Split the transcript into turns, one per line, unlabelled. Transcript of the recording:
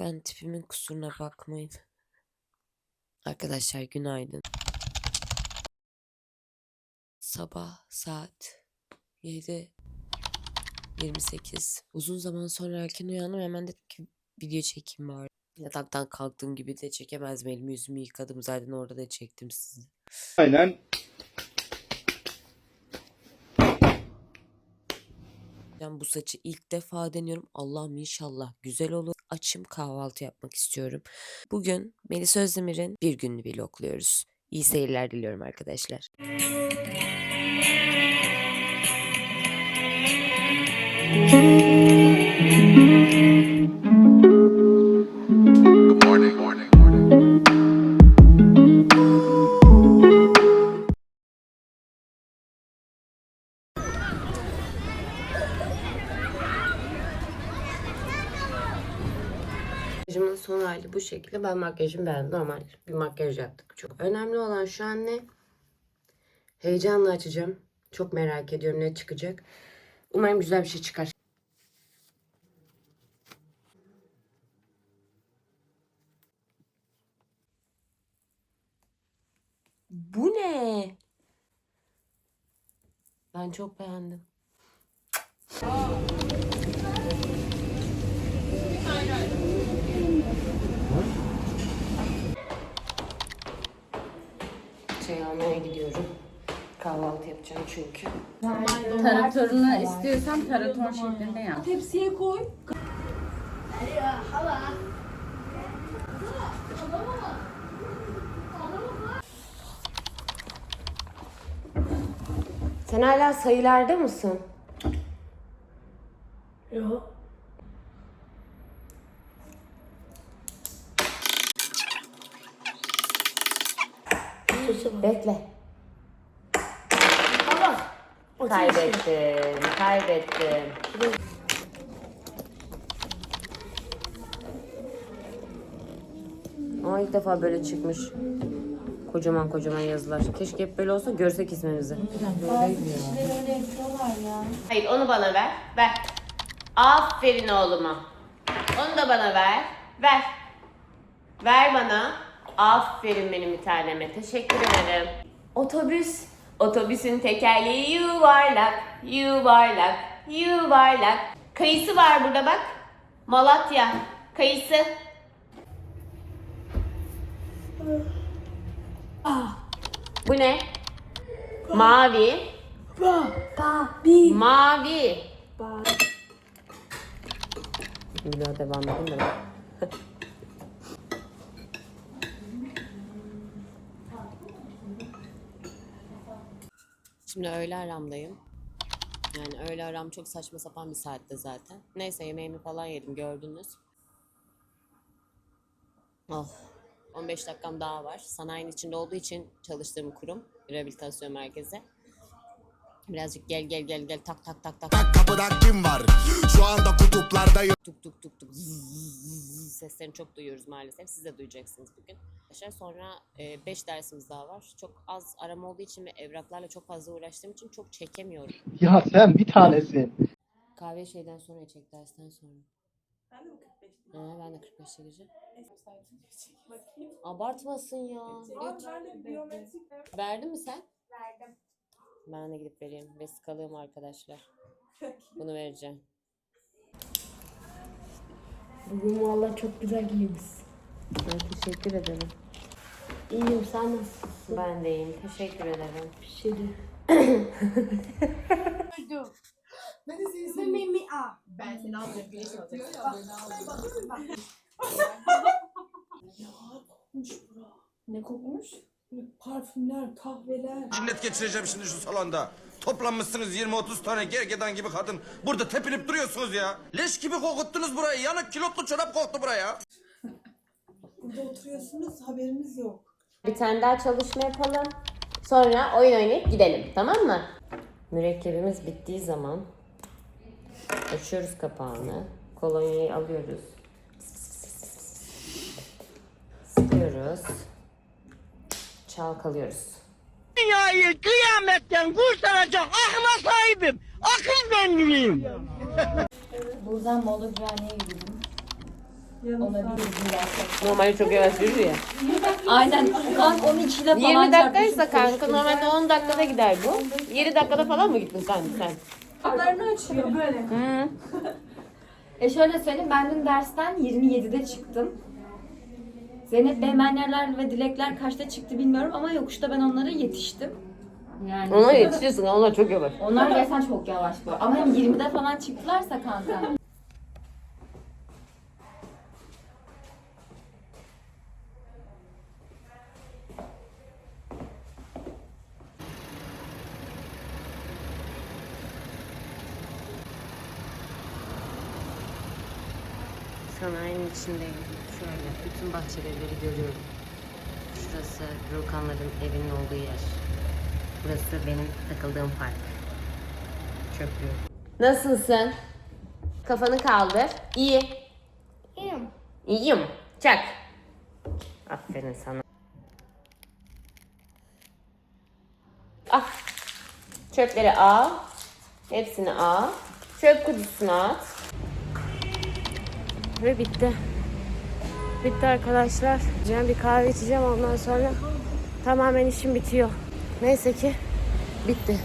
Ben tipimin kusuruna bakmayın. Arkadaşlar günaydın. Sabah saat 7 28. Uzun zaman sonra erken uyandım hemen dedim ki video çekeyim bari. Yataktan kalktığım gibi de çekemezdim. Elimi yüzümü yıkadım. Zaten orada da çektim sizi.
Aynen.
Ben bu saçı ilk defa deniyorum. Allah'ım inşallah güzel olur. Açım kahvaltı yapmak istiyorum. Bugün Melis Özdemir'in bir gününü vlogluyoruz. İyi seyirler diliyorum arkadaşlar. Makyajımın son hali bu şekilde. Ben makyajımı beğendim. Normal bir makyaj yaptık. Çok önemli olan şu an ne? Heyecanla açacağım. Çok merak ediyorum ne çıkacak. Umarım güzel bir şey çıkar. Bu ne? Ben çok beğendim. Şey almaya gidiyorum. Kahvaltı yapacağım çünkü.
Taratorunu istiyorsan tarator şeklinde yap.
Tepsiye koy.
Sen hala sayılarda mısın?
Yok.
Bekle. Kaybettim, kaybettim. Ama ilk defa böyle çıkmış. Kocaman kocaman yazılar. Keşke hep böyle olsa görsek ismimizi. Hayır onu bana ver. Ver. Aferin oğluma. Onu da bana ver. Ver. Ver bana. Aferin benim bir taneme. Teşekkür ederim. Otobüs. Otobüsün tekerleği yuvarlak, yuvarlak, yuvarlak. Kayısı var burada bak. Malatya. Kayısı. Bu ne? Mavi.
Ba, ba, bi.
Mavi.
Ba.
Bila devam edin. Şimdi öğle aramdayım. Yani öğle aram çok saçma sapan bir saatte zaten. Neyse yemeğimi falan yedim gördünüz. Oh. 15 dakikam daha var. Sanayinin içinde olduğu için çalıştığım kurum. Rehabilitasyon merkezi. Birazcık gel gel gel gel tak tak tak tak
Kapıda kim var? Şu anda kutuplardayım.
tuk tuk tuk tuk zzz, seslerini çok duyuyoruz maalesef. Siz de duyacaksınız bugün. Arkadaşlar sonra 5 dersimiz daha var. Çok az arama olduğu için ve evraklarla çok fazla uğraştığım için çok çekemiyorum.
Ya sen bir tanesin.
Kahve şeyden sonra çek dersten sonra.
Ben de mi 45
Ha, ben de 45'te gireceğim.
Bakayım.
Abartmasın ya.
Abi
Lütfen.
ben de biyometrik ver.
Verdin mi sen?
Verdim.
Ben de gidip vereyim. Vesikalığım arkadaşlar. Bunu vereceğim.
Bugün valla çok güzel giymişsin.
Ben teşekkür ederim.
İyiyim sen nasılsın?
Ben de iyiyim. Teşekkür ederim.
Bir şey de.
Ben de seni
a?
Ben seni alacağım. Güneş alacak.
Kokmuş bura. Ne kokmuş? Parfümler, kahveler.
Cinnet geçireceğim şimdi şu salonda. Toplanmışsınız 20-30 tane gergedan gibi kadın. Burada tepinip duruyorsunuz ya. Leş gibi kokuttunuz burayı. Yanık kilotlu çorap koktu buraya.
Burada oturuyorsunuz haberimiz yok.
Bir tane daha çalışma yapalım. Sonra oyun oynayıp gidelim. Tamam mı? Mürekkebimiz bittiği zaman açıyoruz kapağını. Kolonyayı alıyoruz. Sıkıyoruz. Çalkalıyoruz.
dünyayı kıyametten kurtaracak akla sahibim. Akıl benliğim.
Buradan Mola Güvenliğe gidelim. Ona bir izin versek.
Normalde çok yavaş yürür ya.
Aynen. Kanka 12 ile falan
20 dakikaysa
çarpışıp
kanka normalde 10 dakikada gider bu. 7 dakikada falan mı gittin sen sen?
Kapılarını açıyor böyle.
Hı.
E şöyle söyleyeyim ben dün dersten 27'de çıktım. Zeynep Behmenlerler ve Dilekler kaçta çıktı bilmiyorum ama yokuşta ben onlara yetiştim.
Yani.
Ona yetişirsin onlar çok yavaş.
Onlar gerçekten çok yavaş bu. Ama hem 20'de falan çıktılarsa kanka.
Sanayinin içindeyim. Şöyle bütün bahçeleri görüyorum. Şurası Rukanların evinin olduğu yer. Burası benim takıldığım park. Köprü. Nasılsın? Kafanı kaldır. İyi.
İyiyim.
İyiyim. Çak. Aferin sana. Ah. Çöpleri al. Hepsini al. Çöp kutusuna at. Ve bitti. Bitti arkadaşlar. Ben bir kahve içeceğim ondan sonra tamamen işim bitiyor. Neyse ki bitti.